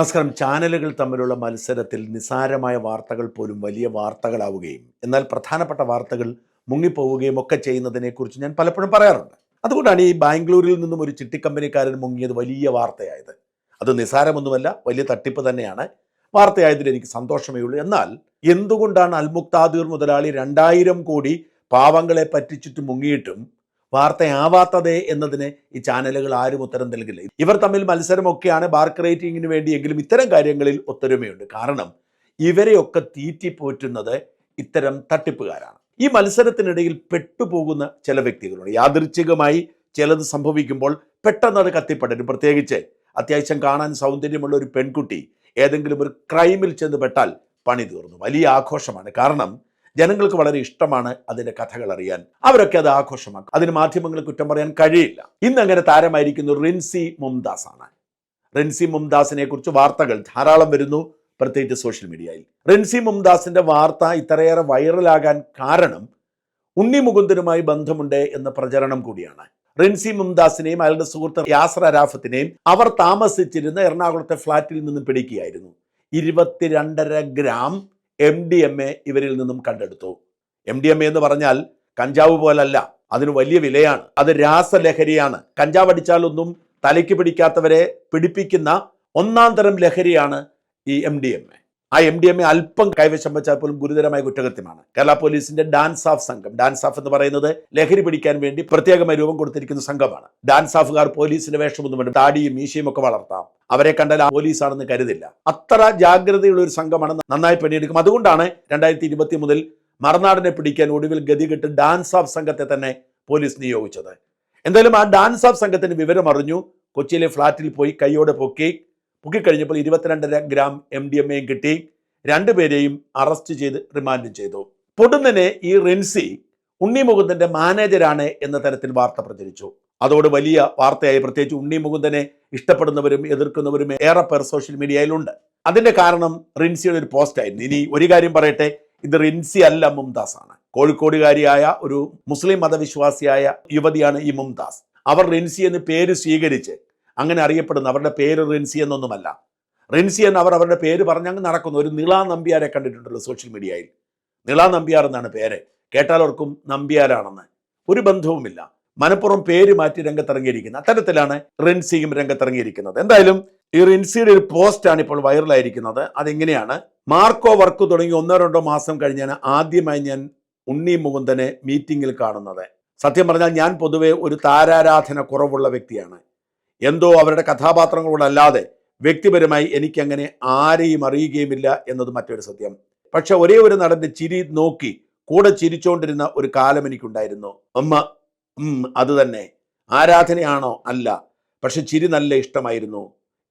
നമസ്കാരം. ചാനലുകൾ തമ്മിലുള്ള മത്സരത്തിൽ നിസാരമായ വാർത്തകൾ പോലും വലിയ വാർത്തകളാവുകയും എന്നാൽ പ്രധാനപ്പെട്ട വാർത്തകൾ മുങ്ങിപ്പോവുകയും ഒക്കെ ചെയ്യുന്നതിനെക്കുറിച്ച് ഞാൻ പലപ്പോഴും പറയാറുണ്ട്. അതുകൊണ്ടാണ് ഈ ബാംഗ്ലൂരിൽ നിന്നും ഒരു ചിട്ടിക്കമ്പനിക്കാരൻ മുങ്ങിയത് വലിയ വാർത്തയായത്. അത് നിസാരമൊന്നുമല്ല വലിയ തട്ടിപ്പ് തന്നെയാണ് വാർത്തയായതിൽ എനിക്ക് സന്തോഷമേ ഉള്ളൂ. എന്നാൽ എന്തുകൊണ്ടാണ് അൽമുക്താദീർ മുതലാളി രണ്ടായിരം കോടി പാവങ്ങളെ പറ്റിച്ചിട്ട് മുങ്ങിയിട്ടും വാർത്തയാവാത്തതേ എന്നതിന് ഈ ചാനലുകൾ ആരും ഉത്തരം നൽകില്ല. ഇവർ തമ്മിൽ മത്സരമൊക്കെയാണ് ബാർക്ക് റേറ്റിംഗിന് വേണ്ടിയെങ്കിലും ഇത്തരം കാര്യങ്ങളിൽ ഒത്തൊരുമയുണ്ട്. കാരണം ഇവരെയൊക്കെ തീറ്റിപ്പോറ്റുന്നത് ഇത്തരം തട്ടിപ്പുകാരാണ്. ഈ മത്സരത്തിനിടയിൽ പെട്ടുപോകുന്ന ചില വ്യക്തികളുണ്ട്. യാദൃച്ഛികമായി ചിലത് സംഭവിക്കുമ്പോൾ പെട്ടെന്ന് അത് കത്തിപ്പടരും. പ്രത്യേകിച്ച് അത്യാവശ്യം കാണാൻ സൗന്ദര്യമുള്ള ഒരു പെൺകുട്ടി ഏതെങ്കിലും ഒരു ക്രൈമിൽ ചെന്ന് പെട്ടാൽ പണി തീർന്നു. വലിയ ആഘോഷമാണ്. കാരണം ജനങ്ങൾക്ക് വളരെ ഇഷ്ടമാണ് അതിന്റെ കഥകൾ അറിയാൻ. അവരൊക്കെ അത് ആഘോഷമാക്കും. അതിന് മാധ്യമങ്ങൾ കുറ്റം പറയാൻ കഴിയില്ല. ഇന്ന് അങ്ങനെ താരമായിരിക്കുന്നു റിൻസി മുംദാസ് ആണ് റിൻസി മുംദാസിനെ കുറിച്ച് വാർത്തകൾ ധാരാളം വരുന്നു പ്രത്യേകിച്ച് സോഷ്യൽ മീഡിയയിൽ. റിൻസി മുംദാസിന്റെ വാർത്ത ഇത്രയേറെ വൈറലാകാൻ കാരണം ഉണ്ണി മുകുന്ദനുമായി ബന്ധമുണ്ട് എന്ന പ്രചരണം കൂടിയാണ്. റിൻസി മുംദാസിനെയും അയാളുടെ സുഹൃത്ത് യാസർ അരാഫത്തിനെയും അവർ താമസിച്ചിരുന്ന എറണാകുളത്തെ ഫ്ളാറ്റിൽ നിന്നും പിടിക്കുകയായിരുന്നു. ഇരുപത്തിരണ്ടര gram M D M A ഇവരിൽ നിന്നും കണ്ടെടുത്തു. എം ഡി എം എ എന്ന് പറഞ്ഞാൽ കഞ്ചാവ് പോലല്ല അതിന് വലിയ വിലയാണ്. അത് രാസലഹരിയാണ്. കഞ്ചാവ് അടിച്ചാലൊന്നും തലയ്ക്ക് പിടിക്കാത്തവരെ പിടിപ്പിക്കുന്ന ഒന്നാം തരം ലഹരിയാണ് ഈ എം ഡി എം എ ആ എം ഡി എം എ അല്പം കൈവശം വെച്ചാൽ പോലും ഗുരുതരമായ കുറ്റകൃത്യമാണ്. കേരള പോലീസിന്റെ ഡാൻസ് ഓഫ് സംഘം. ഡാൻസ് ഓഫ് എന്ന് പറയുന്നത് ലഹരി പിടിക്കാൻ വേണ്ടി പ്രത്യേകമായി രൂപം കൊടുത്തിരിക്കുന്ന സംഘമാണ്. ഡാൻസ് ഓഫുകാർ പോലീസിന്റെ വേഷം ഒന്നും വേണ്ട താടിയും മീശയും ഒക്കെ വളർത്താം. അവരെ കണ്ടാൽ പോലീസാണെന്ന് കരുതില്ല. അത്ര ജാഗ്രതയുള്ള ഒരു സംഘമാണ് നന്നായി പണിയെടുക്കും. അതുകൊണ്ടാണ് രണ്ടായിരത്തി ഇരുപത്തി മുതൽ മറുനാടിനെ പിടിക്കാൻ ഒടുവിൽ ഗതികെട്ട് ഡാൻസ് ഓഫ് സംഘത്തെ തന്നെ പോലീസ് നിയോഗിച്ചത്. എന്തായാലും ആ ഡാൻസ് ഓഫ് സംഘത്തിന് വിവരം അറിഞ്ഞു കൊച്ചിയിലെ ഫ്ളാറ്റിൽ പോയി കൈയോടെ പൊക്കി പൊക്കിക്കഴിഞ്ഞപ്പോൾ ഇരുപത്തിരണ്ടര ഗ്രാം എം ഡി എം എയും കിട്ടി. രണ്ടുപേരെയും അറസ്റ്റ് ചെയ്ത് റിമാൻഡ് ചെയ്തു. പൊടുന്നനെ ഈ റിൻസി ഉണ്ണി മുകുന്ദന്റെ മാനേജരാണ് എന്ന തരത്തിൽ വാർത്ത പ്രചരിച്ചു. അതോട് വലിയ വാർത്തയായി. പ്രത്യേകിച്ച് ഉണ്ണി മുകുന്ദനെ ഇഷ്ടപ്പെടുന്നവരും എതിർക്കുന്നവരും ഏറെ പേർ സോഷ്യൽ മീഡിയയിലുണ്ട്. അതിന്റെ കാരണം റിൻസിയുടെ ഒരു പോസ്റ്റ് ആയിരുന്നു ഇനി ഒരു കാര്യം പറയട്ടെ. ഇത് റിൻസി അല്ല മുംതാസ് ആണ് കോഴിക്കോടുകാരിയായ ഒരു മുസ്ലിം മതവിശ്വാസിയായ യുവതിയാണ് ഈ മുംതാസ്. അവർ റിൻസി എന്ന് പേര് സ്വീകരിച്ച് അങ്ങനെ അറിയപ്പെടുന്ന അവരുടെ പേര് റിൻസി എന്നൊന്നുമല്ല. റിൻസി എന്ന് അവർ അവരുടെ പേര് പറഞ്ഞങ്ങ് നടക്കുന്നു. ഒരു നിള നമ്പ്യാരെ കണ്ടിട്ടുണ്ടല്ലോ സോഷ്യൽ മീഡിയയിൽ. നിള നമ്പ്യാർ എന്നാണ് പേര്. കേട്ടാലോർക്കും നമ്പ്യാരാണെന്ന്. ഒരു ബന്ധവുമില്ല. മനപ്പുറം പേര് മാറ്റി രംഗത്തിറങ്ങിയിരിക്കുന്നത് അത്തരത്തിലാണ് റിൻസിയും രംഗത്തിറങ്ങിയിരിക്കുന്നത്. എന്തായാലും ഈ റിൻസിയുടെ ഒരു പോസ്റ്റാണ് ഇപ്പോൾ വൈറലായിരിക്കുന്നത്. അതെങ്ങനെയാണ്? മാർക്കോ വർക്ക് തുടങ്ങി ഒന്നോ രണ്ടോ മാസം കഴിഞ്ഞാണ് ആദ്യമായി ഞാൻ ഉണ്ണി മുകുന്ദനെ മീറ്റിംഗിൽ കാണുന്നത്. സത്യം പറഞ്ഞാൽ ഞാൻ പൊതുവെ ഒരു താരാരാധന കുറവുള്ള വ്യക്തിയാണ്. എന്തോ അവരുടെ കഥാപാത്രങ്ങളോടല്ലാതെ വ്യക്തിപരമായി എനിക്കങ്ങനെ ആരെയും അറിയുകയുമില്ല എന്നത് മറ്റൊരു സത്യം. പക്ഷെ ഒരേ ഒരു നടന്റെ ചിരി നോക്കി കൂടെ ചിരിച്ചുകൊണ്ടിരുന്ന ഒരു കാലം എനിക്കുണ്ടായിരുന്നു. അമ്മ അത് തന്നെ. ആരാധനയാണോ അല്ല പക്ഷെ ചിരി നല്ല ഇഷ്ടമായിരുന്നു.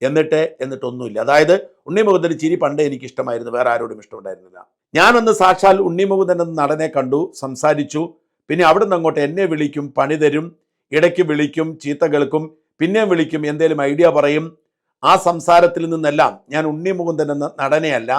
എന്നിട്ട് എന്നിട്ടൊന്നുമില്ല. അതായത് ഉണ്ണിമുകുന്ദന് ചിരി പണ്ടേ എനിക്ക് ഇഷ്ടമായിരുന്നു വേറെ ആരോടും ഇഷ്ടമുണ്ടായിരുന്നില്ല. ഞാനൊന്ന് സാക്ഷാൽ ഉണ്ണിമുകുന്ദൻ എന്ന നടനെ കണ്ടു സംസാരിച്ചു. പിന്നെ അവിടെ നിന്ന് അങ്ങോട്ട് എന്നെ വിളിക്കും പണി തരും ഇടയ്ക്ക് വിളിക്കും ചീത്ത കേൾക്കും പിന്നെയും വിളിക്കും എന്തേലും ഐഡിയ പറയും. ആ സംസാരത്തിൽ നിന്നെല്ലാം ഞാൻ ഉണ്ണി മുകുന്ദൻ എന്ന നടനെയല്ല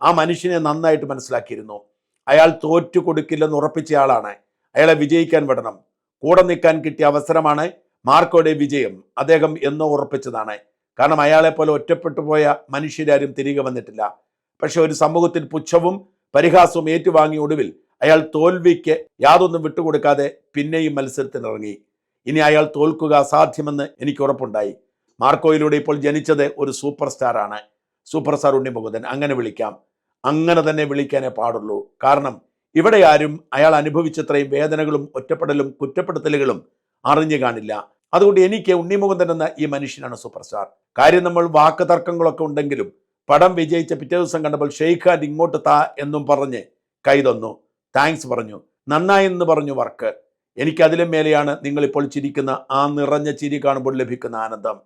ആ മനുഷ്യനെ നന്നായിട്ട് മനസ്സിലാക്കിയിരുന്നു. അയാൾ തോറ്റു കൊടുക്കില്ലെന്ന് ഉറപ്പിച്ച ആളാണ്. അയാളെ വിജയിക്കാൻ വിടണം. കൂടെ നിൽക്കാൻ കിട്ടിയ അവസരമാണ് മാർക്കോയുടെ വിജയം. അദ്ദേഹം എന്നോ ഉറപ്പിച്ചതാണ്. കാരണം അയാളെ പോലെ ഒറ്റപ്പെട്ടു പോയ മനുഷ്യരാരും തിരികെ വന്നിട്ടില്ല. പക്ഷെ ഒരു സമൂഹത്തിൽ പുച്ഛവും പരിഹാസവും ഏറ്റുവാങ്ങിയ ഒടുവിൽ അയാൾ തോൽവിക്ക് യാതൊന്നും വിട്ടുകൊടുക്കാതെ പിന്നെയും മത്സരത്തിനിറങ്ങി. ഇനി അയാൾ തോൽക്കുക അസാധ്യമെന്ന് എനിക്ക് ഉറപ്പുണ്ടായി. മാർക്കോയിലൂടെ ഇപ്പോൾ ജനിച്ചത് ഒരു സൂപ്പർ സ്റ്റാർ ആണ് സൂപ്പർ സ്റ്റാർ ഉണ്ണി അങ്ങനെ വിളിക്കാം. അങ്ങനെ തന്നെ വിളിക്കാനേ പാടുള്ളൂ. കാരണം ഇവിടെ ആരും അയാൾ അനുഭവിച്ചത്രയും വേദനകളും ഒറ്റപ്പെടലും കുറ്റപ്പെടുത്തലുകളും അറിഞ്ഞു കാണില്ല. അതുകൊണ്ട് എനിക്ക് ഉണ്ണിമുകുന്ദൻ എന്ന ഈ മനുഷ്യനാണ് സൂപ്പർ സ്റ്റാർ. കാര്യം നമ്മൾ വാക്ക് തർക്കങ്ങളൊക്കെ ഉണ്ടെങ്കിലും പടം വിജയിച്ച പിറ്റേ ദിവസം കണ്ടപ്പോൾ ഷെയ്ഖ് ഇങ്ങോട്ട് താ എന്നും പറഞ്ഞ് കൈതന്നു താങ്ക്സ് പറഞ്ഞു. നന്നായി എന്ന് പറഞ്ഞു വർക്ക്. എനിക്ക് അതിലും മേലെയാണ് നിങ്ങളിപ്പോൾ ചിരിക്കുന്ന ആ നിറഞ്ഞ ചിരി കാണുമ്പോൾ ലഭിക്കുന്ന ആനന്ദം.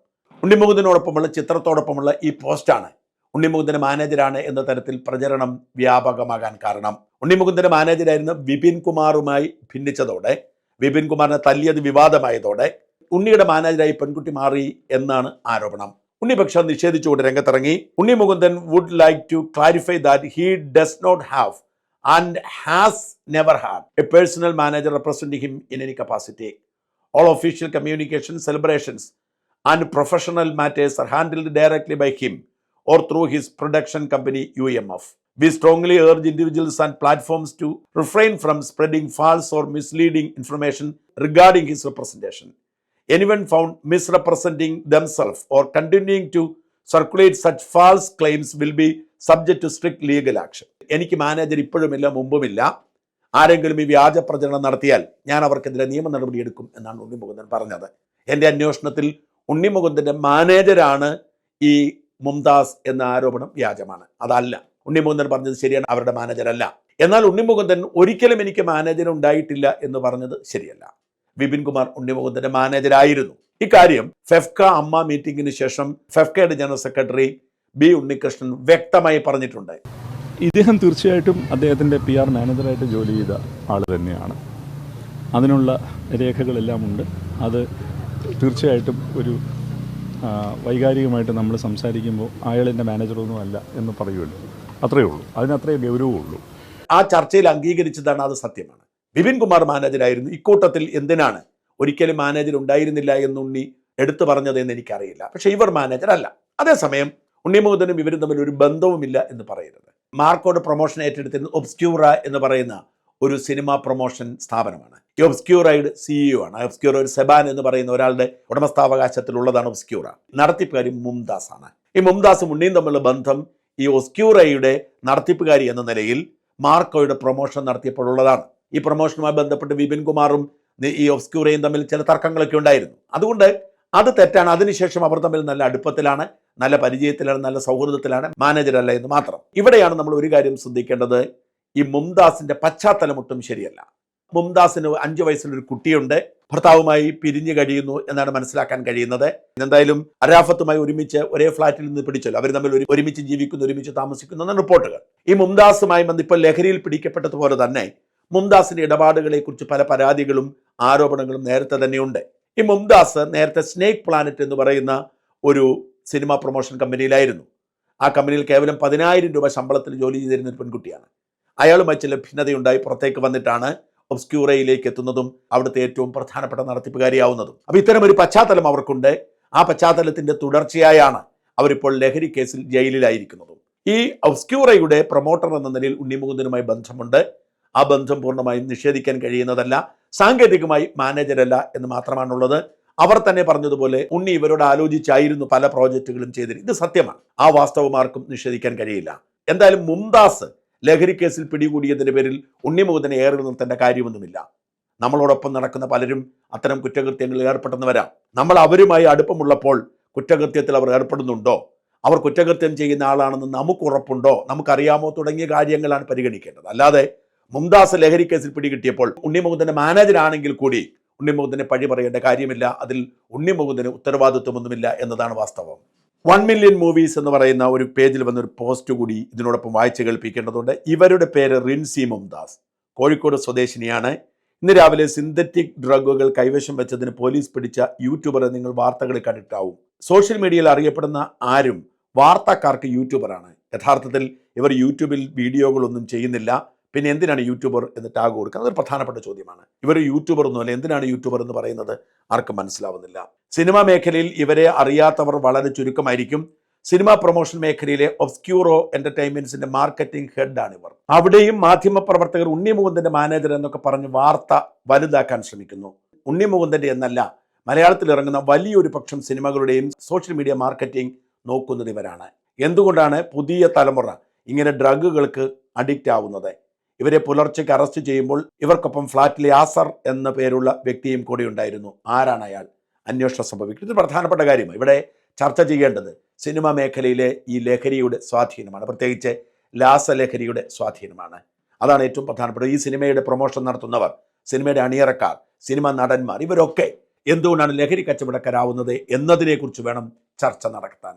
ഉണ്ണിമുകുന്ദനോടൊപ്പമുള്ള ചിത്രത്തോടൊപ്പമുള്ള ഈ പോസ്റ്റാണ്. ഉണ്ണിമുകുന്ദന്റെ മാനേജരാണ് എന്ന തരത്തിൽ പ്രചരണം വ്യാപകമാകാൻ കാരണം. ഉണ്ണിമുകുന്ദന മാനേജരായിരുന്ന വിപിൻ കുമാറുമായി ഭിന്നിച്ചതോടെ വിപിൻ കുമാറിനെ തല്ലിയത് വിവാദമായതോടെ ഉണ്ണിയുടെ മാനേജരായി പെൺകുട്ടി മാറി എന്നാണ് ആരോപണം. ഉണ്ണി പക്ഷം നിഷേധിച്ചുകൊണ്ട് രംഗത്തിറങ്ങി. Unni Mukundan would like to clarify that he does not have and has never had a personal manager representing him in any capacity. All official communication, celebrations, and professional matters are handled directly by him or through his production company UMF. We strongly urge individuals and platforms to refrain from spreading false or misleading information regarding his representation. Anyone found misrepresenting themselves or continuing to circulate such false claims will be subject to strict legal action എനിക്ക് manager ഇപ്പോഴുമില്ല മുമ്പുമില്ല. ആരെങ്കിലും ഈ വ്യാജ പ്രചരണം നടത്തിയാൽ ഞാൻ അവർക്കെതിരെ നിയമ നടപടിയെടുക്കും എന്നാണ് ഉണ്ണിമുകുന്ദൻ പറഞ്ഞത്. എന്റെ അന്വേഷണത്തിൽ ഉണ്ണിമുകുന്ദന്റെ മാനേജരാണ് ഈ മുംതാസ് എന്ന ആരോപണം വ്യാജമാണ്. അതല്ല. ഉണ്ണിമുകുന്ദൻ പറഞ്ഞത് ശരിയാണ് അവരുടെ മാനേജരല്ല എന്നാൽ ഉണ്ണിമുകുന്ദൻ ഒരിക്കലും എനിക്ക് മാനേജർ ഉണ്ടായിട്ടില്ല എന്ന് പറഞ്ഞത് ശരിയല്ല. വിപിൻ കുമാർ ഉണ്ണിമുകുന്ദന്റെ മാനേജരായിരുന്നു ഇക്കാര്യം ഫെഫ്ക അമ്മ മീറ്റിംഗിന് ശേഷം ഫെഫ്കയുടെ ജനറൽ സെക്രട്ടറി ബി ഉണ്ണികൃഷ്ണൻ വ്യക്തമായി പറഞ്ഞിട്ടുണ്ട്. ഇദ്ദേഹം തീർച്ചയായിട്ടും അദ്ദേഹത്തിന്റെ പി ആർ മാനേജറായിട്ട് ജോലി ചെയ്ത ആൾ തന്നെയാണ്. അതിനുള്ള രേഖകളെല്ലാം ഉണ്ട് അത് തീർച്ചയായിട്ടും ഒരു വൈകാരികമായിട്ട് നമ്മൾ സംസാരിക്കുമ്പോൾ അയാൾ എന്റെ മാനേജറൊന്നും അല്ല എന്ന് പറയുമല്ലോ. അത്രയേ ഉള്ളൂ. അതിനത്രേ ഗൗരവമുള്ളൂ ആ ചർച്ചയിൽ അംഗീകരിച്ചതാണ് അത് സത്യമാണ്. ബിപിൻ കുമാർ മാനേജരായിരുന്നു. ഇക്കൂട്ടത്തിൽ എന്തിനാണ് ഒരിക്കലും മാനേജർ ഉണ്ടായിരുന്നില്ല എന്നുണ്ണി എടുത്തു പറഞ്ഞതെന്ന് എനിക്കറിയില്ല. പക്ഷേ ഇവർ മാനേജർ അല്ല. അതേസമയം ഉണ്ണിമുകുന്ദനും ഇവരും തമ്മിൽ ഒരു ബന്ധവുമില്ല എന്ന് പറയരുത് മാർക്കോട് പ്രൊമോഷൻ ഏറ്റെടുത്തിരുന്ന ഒബ്സ്ക്യൂറ എന്ന് പറയുന്ന ഒരു സിനിമ പ്രൊമോഷൻ സ്ഥാപനമാണ്. ഈ ഒബ്സ്ക്യൂറയുടെ സിഇഒ ആണ്. ആ ഒബ്സ്ക്യൂറ ഒരു സെബാൻ എന്ന് പറയുന്ന ഒരാളുടെ ഉടമസ്ഥാവകാശത്തിലുള്ളതാണ് ഒബ്സ്ക്യൂറ നടത്തിപ്പുകാരി മുംദാസ് ആണ് ഈ മുംദാസും ഉണ്ണിയും തമ്മിലുള്ള ബന്ധം ഈ ഒസ്ക്യൂറയുടെ നടത്തിപ്പുകാരി എന്ന നിലയിൽ മാർക്കോയുടെ പ്രൊമോഷൻ നടത്തിയപ്പോഴുള്ളതാണ്. ഈ പ്രൊമോഷനുമായി ബന്ധപ്പെട്ട് വിപിൻ കുമാറും ഈ ഒബ്സ്ക്യൂറയും തമ്മിൽ ചില തർക്കങ്ങളൊക്കെ ഉണ്ടായിരുന്നു. അതുകൊണ്ട് അത് തെറ്റാണ്. അതിനുശേഷം അവർ തമ്മിൽ നല്ല അടുപ്പത്തിലാണ്. നല്ല പരിചയത്തിലാണ് നല്ല സൗഹൃദത്തിലാണ് മാനേജർ അല്ല എന്ന് മാത്രം. ഇവിടെയാണ് നമ്മൾ ഒരു കാര്യം ശ്രദ്ധിക്കേണ്ടത്. ഈ മുംതാസിന്റെ പശ്ചാത്തലം ഒട്ടും ശരിയല്ല. മുംതാസിന് അഞ്ചു വയസ്സിലൊരു കുട്ടിയുണ്ട്. ഭർത്താവുമായി പിരിഞ്ഞു കഴിയുന്നു എന്നാണ് മനസ്സിലാക്കാൻ കഴിയുന്നത്. എന്തായാലും അരാഫത്തുമായി ഒരുമിച്ച് ഒരേ ഫ്ലാറ്റിൽ നിന്ന് പിടിച്ചല്ലോ. അവർ തമ്മിൽ ഒരു ഒരുമിച്ച് ജീവിക്കുന്നു ഒരുമിച്ച് താമസിക്കുന്നു എന്നാണ് റിപ്പോർട്ടുകൾ. ഈ മുംതാസുമായി ഇപ്പോൾ ലഹരിയിൽ പിടിക്കപ്പെട്ടതുപോലെ തന്നെ മുംതാസിന്റെ ഇടപാടുകളെക്കുറിച്ച് പല പരാതികളും ആരോപണങ്ങളും നേരത്തെ തന്നെയുണ്ട്. ഈ മുംതാസ് നേരത്തെ സ്നേക് പ്ലാനറ്റ് എന്ന് പറയുന്ന ഒരു സിനിമ പ്രൊമോഷൻ കമ്പനിയിലായിരുന്നു. ആ കമ്പനിയിൽ കേവലം പതിനായിരം രൂപ ശമ്പളത്തിൽ ജോലി ചെയ്തിരുന്ന ഒരു പെൺകുട്ടിയാണ്. അയാളുമായി ചില ഭിന്നതയുണ്ടായി പുറത്തേക്ക് വന്നിട്ടാണ് ഒബ്സ്ക്യൂറയിലേക്ക് എത്തുന്നതും അവിടുത്തെ ഏറ്റവും പ്രധാനപ്പെട്ട നടത്തിപ്പുകാരിയാവുന്നതും. അപ്പം ഇത്തരം ഒരു പശ്ചാത്തലം അവർക്കുണ്ട്. ആ പശ്ചാത്തലത്തിന്റെ തുടർച്ചയായാണ് അവരിപ്പോൾ ലഹരി കേസിൽ ജയിലിലായിരിക്കുന്നതും. ഈ ഒബ്സ്ക്യൂറയുടെ പ്രൊമോട്ടർ എന്ന നിലയിൽ ഉണ്ണിമുകുന്ദനുമായി ബന്ധമുണ്ട്. ആ ബന്ധം പൂർണമായും നിഷേധിക്കാൻ കഴിയുന്നതല്ല സാങ്കേതികമായി മാനേജരല്ല എന്ന് മാത്രമാണുള്ളത്. അവർ തന്നെ പറഞ്ഞതുപോലെ ഉണ്ണി ഇവരോട് ആലോചിച്ചായിരുന്നു പല പ്രോജക്റ്റുകളും ചെയ്തിരുന്നത് ഇത് സത്യമാണ്. ആ വാസ്തവമാർക്കും നിഷേധിക്കാൻ കഴിയില്ല. എന്തായാലും മുംതാസ് ലഹരി കേസിൽ പിടികൂടിയതിന്റെ പേരിൽ ഉണ്ണിമുകുന്ദനെ ഏറെ നിർത്തേണ്ട കാര്യമൊന്നുമില്ല. നമ്മളോടൊപ്പം നടക്കുന്ന പലരും അത്തരം കുറ്റകൃത്യങ്ങളിൽ ഏർപ്പെടുന്നവരാ നമ്മൾ അവരുമായി അടുപ്പമുള്ളപ്പോൾ കുറ്റകൃത്യത്തിൽ അവർ ഏർപ്പെടുന്നുണ്ടോ? അവർ കുറ്റകൃത്യം ചെയ്യുന്ന ആളാണെന്ന് നമുക്ക് ഉറപ്പുണ്ടോ? നമുക്കറിയാമോ? തുടങ്ങിയ കാര്യങ്ങളാണ് പരിഗണിക്കേണ്ടത്. അല്ലാതെ മുംതാസ് ലഹരി കേസിൽ പിടികിട്ടിയപ്പോൾ മാനേജർ ആണെങ്കിൽ കൂടി ഉണ്ണിമുകുന്ദനെ പഴി പറയേണ്ട കാര്യമില്ല. അതിൽ ഉണ്ണിമുകുന്ദന് ഉത്തരവാദിത്വമൊന്നുമില്ല എന്നതാണ് വാസ്തവം. വൺ മില്യൺ മൂവീസ് എന്ന് പറയുന്ന ഒരു പേജിൽ വന്ന ഒരു പോസ്റ്റ് കൂടി ഇതിനോടൊപ്പം വായിച്ച് കേൾപ്പിക്കേണ്ടതുണ്ട്. ഇവരുടെ പേര് റിൻസി മുംദാസ് കോഴിക്കോട് സ്വദേശിനിയാണ്. ഇന്ന് രാവിലെ സിന്തറ്റിക് ഡ്രഗുകൾ കൈവശം വെച്ചതിന് പോലീസ് പിടിച്ച യൂട്യൂബറെ നിങ്ങൾ വാർത്തകളിൽ കണ്ടിട്ടാവും. സോഷ്യൽ മീഡിയയിൽ അറിയപ്പെടുന്ന ആരും വാർത്താക്കാർക്ക് യൂട്യൂബറാണ്. യഥാർത്ഥത്തിൽ ഇവർ യൂട്യൂബിൽ വീഡിയോകളൊന്നും ചെയ്യുന്നില്ല. പിന്നെ എന്തിനാണ് യൂട്യൂബർ എന്ന് ടാഗ് കൊടുക്കുന്നത്? അതൊരു പ്രധാനപ്പെട്ട ചോദ്യമാണ്. ഇവർ യൂട്യൂബർ ഒന്നുമല്ല എന്തിനാണ് യൂട്യൂബർ എന്ന് പറയുന്നത്? ആർക്കും മനസ്സിലാവുന്നില്ല. സിനിമാ മേഖലയിൽ ഇവരെ അറിയാത്തവർ വളരെ ചുരുക്കമായിരിക്കും. സിനിമാ പ്രൊമോഷൻ മേഖലയിലെ ഒബ്സ്ക്യൂറോ എന്റർടൈൻമെന്റ്സിന്റെ മാർക്കറ്റിംഗ് ഹെഡാണ് ഇവർ. അവിടെയും മാധ്യമ മാധ്യമപ്രവർത്തകർ ഉണ്ണിമുകുന്ദന്റെ മാനേജർ എന്നൊക്കെ പറഞ്ഞ് വാർത്ത വലുതാക്കാൻ ശ്രമിക്കുന്നു. ഉണ്ണിമുകുന്ദന്റെ എന്നല്ല മലയാളത്തിൽ ഇറങ്ങുന്ന വലിയൊരു പക്ഷം സിനിമകളുടെയും സോഷ്യൽ മീഡിയ മാർക്കറ്റിംഗ് നോക്കുന്നത് ഇവരാണ്. എന്തുകൊണ്ടാണ് പുതിയ തലമുറ ഇങ്ങനെ ഡ്രഗുകൾക്ക് അഡിക്റ്റ് ആവുന്നത്? ഇവരെ പുലർച്ചയ്ക്ക് അറസ്റ്റ് ചെയ്യുമ്പോൾ ഇവർക്കൊപ്പം ഫ്ളാറ്റിലെ ആസർ എന്ന പേരുള്ള വ്യക്തിയും കൂടി ഉണ്ടായിരുന്നു. ആരാണ് അയാൾ? അന്വേഷണം സംഭവിക്കുന്നത് ഇത് പ്രധാനപ്പെട്ട കാര്യമാണ്. ഇവിടെ ചർച്ച ചെയ്യേണ്ടത് സിനിമ മേഖലയിലെ ഈ ലഹരിയുടെ സ്വാധീനമാണ്. പ്രത്യേകിച്ച് ലാസലഹരിയുടെ സ്വാധീനമാണ്. അതാണ് ഏറ്റവും പ്രധാനപ്പെട്ടത്. ഈ സിനിമയുടെ പ്രൊമോഷൻ നടത്തുന്നവർ സിനിമയുടെ അണിയറക്കാർ സിനിമ നടന്മാർ ഇവരൊക്കെ എന്തുകൊണ്ടാണ് ലഹരി കച്ചവടക്കാരാവുന്നത് എന്നതിനെക്കുറിച്ച് വേണം ചർച്ച നടത്താൻ.